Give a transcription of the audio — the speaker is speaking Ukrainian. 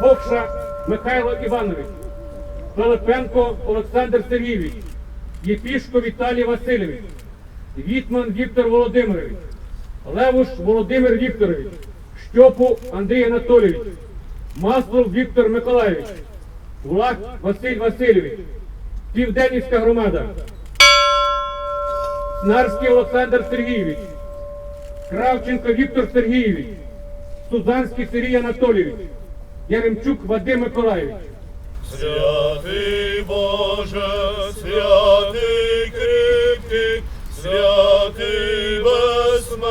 Фокша Михайло Іванович, Пилипенко Олександр Сергійович, Єпішко Віталій Васильович, Вітман Віктор Володимирович, Левуш Володимир Вікторович, Щопу Андрій Анатолійович, Маслов Віктор Миколайович, Влад Василь Васильович, Південівська громада, Снарський Олександр Сергійович, Кравченко Віктор Сергійович, Сузанський Сергій Анатолійович, Яремчук Вадим Миколаївич. Святий Боже, святий кріпкий, святий безсмертний,